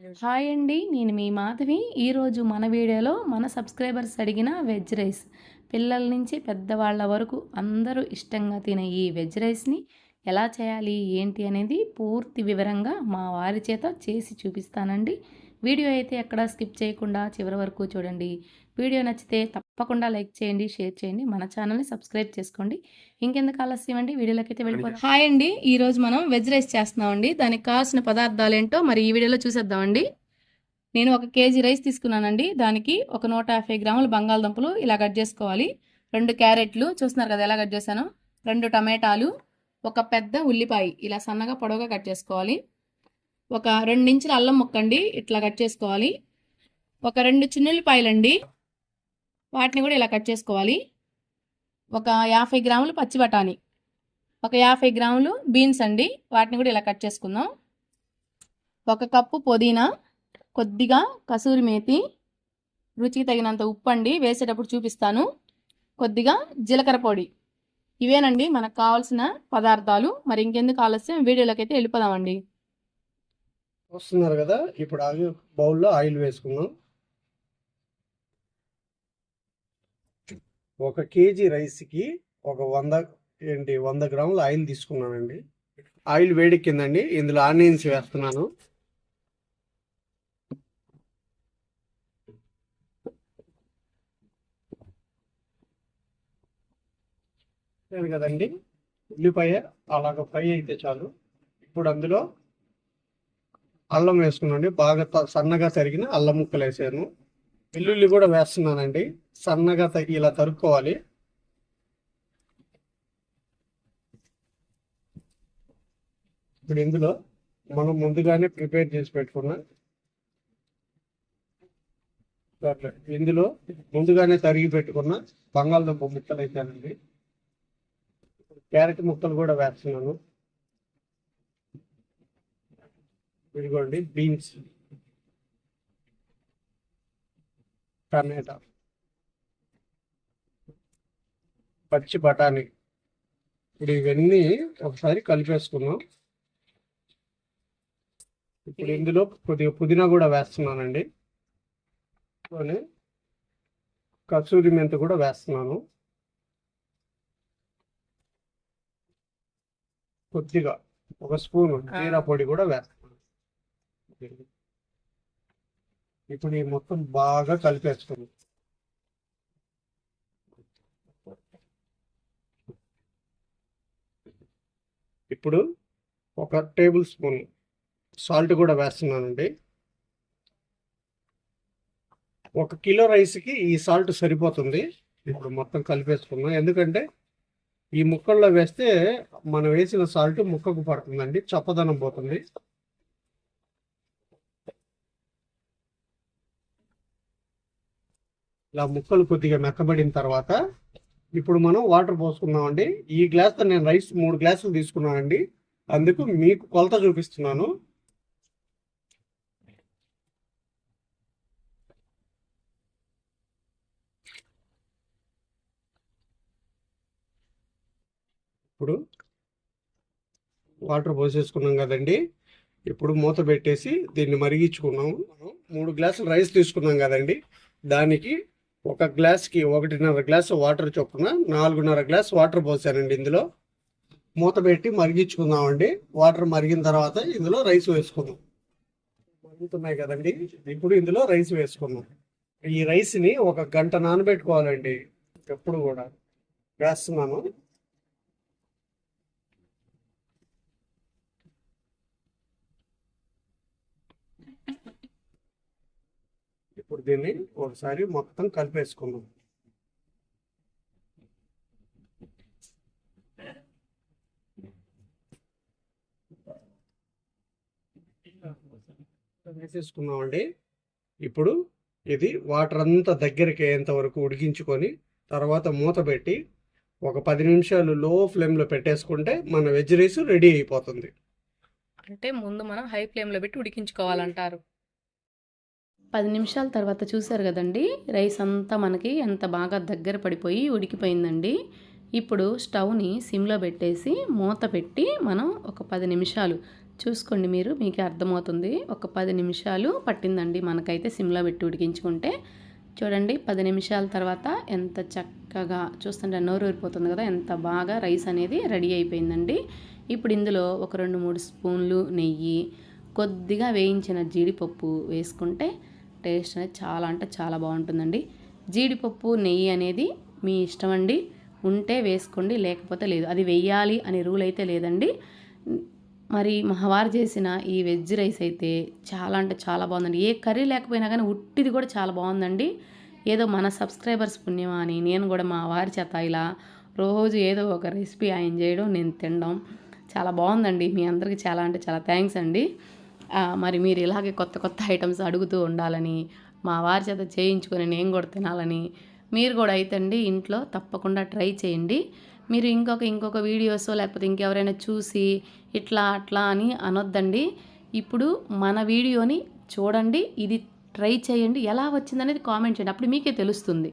Hi అండి నేను మీ మాధవి. ఈరోజు మన వీడియోలో మన సబ్స్క్రైబర్స్ అడిగిన వెజ్ రైస్. పిల్లల నుంచి పెద్దవాళ్ళ వరకు అందరూ ఇష్టంగా తినే ఈ వెజ్ రైస్ని ఎలా చేయాలి ఏంటి అనేది పూర్తి వివరంగా మా వారి చేత చేసి చూపిస్తానండి. వీడియో అయితే ఎక్కడ స్కిప్ చేయకుండా చివరి వరకు చూడండి. వీడియో నచ్చితే తప్పకుండా లైక్ చేయండి షేర్ చేయండి. మన ఛానల్ని సబ్స్క్రైబ్ చేసుకోండి. ఇంకెందుకు ఆలస్యం అండి? వీడియోలోకి అయితే వెళ్ళిపోతాం హాయ్ అండి. ఈరోజు మనం వెజ్ రైస్ చేస్తున్నామండి. దానికి కావాల్సిన పదార్థాలు ఏంటో మరి ఈ వీడియోలో చూసేద్దామండి. నేను ఒక కేజీ రైస్ తీసుకున్నానండి. దానికి ఒక నూట యాభై గ్రాముల బంగాళదుంపలు ఇలా కట్ చేసుకోవాలి. రెండు క్యారెట్లు చూస్తున్నారు కదా ఎలా కట్ చేశాను? రెండు టమాటాలు ఒక పెద్ద ఉల్లిపాయ ఇలా సన్నగా పొడవుగా కట్ చేసుకోవాలి. ఒక రెండు ఇంచుల అల్లం ముక్కండి. ఇట్లా కట్ చేసుకోవాలి. ఒక రెండు చిన్నుల్లిపాయలండి. వాటిని కూడా ఇలా కట్ చేసుకోవాలి. ఒక యాభై గ్రాములు పచ్చి బఠానీ. ఒక యాభై గ్రాములు బీన్స్ అండి. వాటిని కూడా ఇలా కట్ చేసుకుందాం. ఒక కప్పు పుదీనా కొద్దిగా కసూరి మేతి రుచికి తగినంత ఉప్పు అండి వేసేటప్పుడు చూపిస్తాను. కొద్దిగా జీలకర్ర పొడి. ఇవేనండి మనకు కావాల్సిన పదార్థాలు. మరి ఇంకెందుకు ఆలస్యం? వీడియోలోకి అయితే వెళ్ళిపోదామండి. వస్తున్నారు కదా ఇప్పుడు ఆయిల్ బౌల్లో ఆయిల్ వేసుకుందాం. ఒక కేజీ రైస్కి ఒక వంద ఏంటి వంద గ్రాముల ఆయిల్ తీసుకున్నానండి. ఆయిల్ వేడెక్కిందండి ఇందులో ఆనియన్స్ వేస్తున్నాను. లేదు కదండి. ఉల్లిపాయ అలాగ ఫ్రై అయితే చాలు. ఇప్పుడు అందులో అల్లం వేసుకున్నాండి బాగా సన్నగా తరిగిన అల్లం ముక్కలు వేసాను. వెల్లుల్లి కూడా వేస్తున్నానండి. సన్నగా తగ్గి ఇలా తరుక్కోవాలి. ఇప్పుడు ఇందులో మనం ముందుగానే ప్రిపేర్ చేసి పెట్టుకున్న ఇందులో ముందుగానే తరిగి పెట్టుకున్న బంగాళదుంప ముక్కలు వేసానండి. క్యారెట్ ముక్కలు కూడా వేస్తున్నాను. ఇదిగోండి బీన్స్. టమాటా పచ్చి బఠానీ. ఇప్పుడు ఇవన్నీ ఒకసారి కలిపేసుకున్నాం ఇప్పుడు ఇందులో కొద్దిగా పుదీనా కూడా వేస్తున్నానండి. అలానే కసూరి మెంతి కూడా వేస్తున్నాను. కొద్దిగా ఒక స్పూన్ జీరా పొడి కూడా వేస్తున్నాను. ఇప్పుడు ఈ మొత్తం బాగా కలిపేసుకుని ఇప్పుడు ఒక టేబుల్ స్పూన్ సాల్ట్ కూడా వేస్తున్నానండి. ఒక కిలో రైస్కి ఈ సాల్ట్ సరిపోతుంది. ఇప్పుడు మొత్తం కలిపేసుకున్నాం ఎందుకంటే ఈ ముక్కల్లో వేస్తే మనం వేసిన సాల్ట్ ముక్కకు పడుతుందండి చప్పదనం పోతుంది. ఇలా ముక్కలు కొద్దిగా మెత్తబడిన తర్వాత ఇప్పుడు మనం వాటర్ పోసుకుందామండి. ఈ గ్లాస్తో నేను రైస్ మూడు గ్లాసులు తీసుకున్నానండి. అందుకు మీకు కొలత చూపిస్తున్నాను. ఇప్పుడు వాటర్ పోసేసుకున్నాం కదండి. ఇప్పుడు మూత పెట్టేసి దీన్ని మరిగించుకున్నాము. మనం మూడు గ్లాసులు రైస్ తీసుకున్నాం కదండి. దానికి ఒక గ్లాస్కి ఒకటిన్నర గ్లాస్ వాటర్ చొప్పున నాలుగున్నర గ్లాస్ వాటర్ పోసానండి ఇందులో. మూత పెట్టి మరిగించుకుందామండి. వాటర్ మరిగిన తర్వాత ఇందులో రైస్ వేసుకుందాం. మరుగుతున్నాయి కదండి. ఇప్పుడు ఇందులో రైస్ వేసుకుందాం. ఈ రైస్ని ఒక గంట నానబెట్టుకోవాలండి. ఎప్పుడు కూడా. వేస్తున్నాను. ఇప్పుడు దీన్ని ఒకసారి మొత్తం కలిపేసుకుందాం. వేసేసుకున్నామండి ఇప్పుడు ఇది వాటర్ అంతా దగ్గరికి అయ్యేంత వరకు ఉడికించుకొని తర్వాత మూత పెట్టి ఒక పది నిమిషాలు లో ఫ్లేమ్లో పెట్టేసుకుంటే మన వెజ్ రైస్ రెడీ అయిపోతుంది. అంటే ముందు మనం హై ఫ్లేమ్లో పెట్టి ఉడికించుకోవాలంటారు. పది నిమిషాల తర్వాత చూసారు కదండి రైస్ అంతా మనకి ఎంత బాగా దగ్గర పడిపోయి ఉడికిపోయిందండి. ఇప్పుడు స్టవ్ని సిమ్లో పెట్టేసి మూత పెట్టి మనం ఒక పది నిమిషాలు చూసుకోండి మీరు మీకే అర్థమవుతుంది ఒక పది నిమిషాలు పట్టిందండి మనకైతే సిమ్లో పెట్టి ఉడికించుకుంటే. చూడండి పది నిమిషాల తర్వాత ఎంత చక్కగా చూస్తుంటే నోరు ఊరిపోతుంది కదా ఎంత బాగా రైస్ అనేది రెడీ అయిపోయిందండి. ఇప్పుడు ఇందులో ఒక రెండు మూడు స్పూన్లు నెయ్యి కొద్దిగా వేయించిన జీడిపప్పు వేసుకుంటే టేస్ట్ అనేది చాలా అంటే చాలా బాగుంటుందండి. జీడిపప్పు నెయ్యి అనేది మీ ఇష్టం అండి. ఉంటే వేసుకోండి లేకపోతే లేదు. అది వెయ్యాలి అనే రూల్ అయితే లేదండి. మరి మహవారు చేసిన ఈ వెజ్ రైస్ అయితే చాలా అంటే చాలా బాగుందండి. ఏ కర్రీ లేకపోయినా కానీ ఉట్టిది కూడా చాలా బాగుందండి. ఏదో మన సబ్స్క్రైబర్స్ పుణ్యమా అని నేను కూడా మా వారి చేత ఇలా రోజు ఏదో ఒక రెసిపీ ఆయన చేయడం నేను తినడం చాలా బాగుందండి. మీ అందరికీ చాలా అంటే చాలా థ్యాంక్స్ అండి. మరి మీరు ఇలాగే కొత్త కొత్త ఐటమ్స్ అడుగుతూ ఉండాలని మా వారి చేత చేయించుకొని నేను కూడా తినాలని మీరు కూడా అయితే అండి ఇంట్లో తప్పకుండా ట్రై చేయండి. మీరు ఇంకొక ఇంకొక వీడియోస్ లేకపోతే ఇంకెవరైనా చూసి ఇట్లా అట్లా అని అనొద్దండి. ఇప్పుడు మన వీడియోని చూడండి ఇది ట్రై చేయండి. ఎలా వచ్చిందనేది కామెంట్ చేయండి. అప్పుడు మీకే తెలుస్తుంది.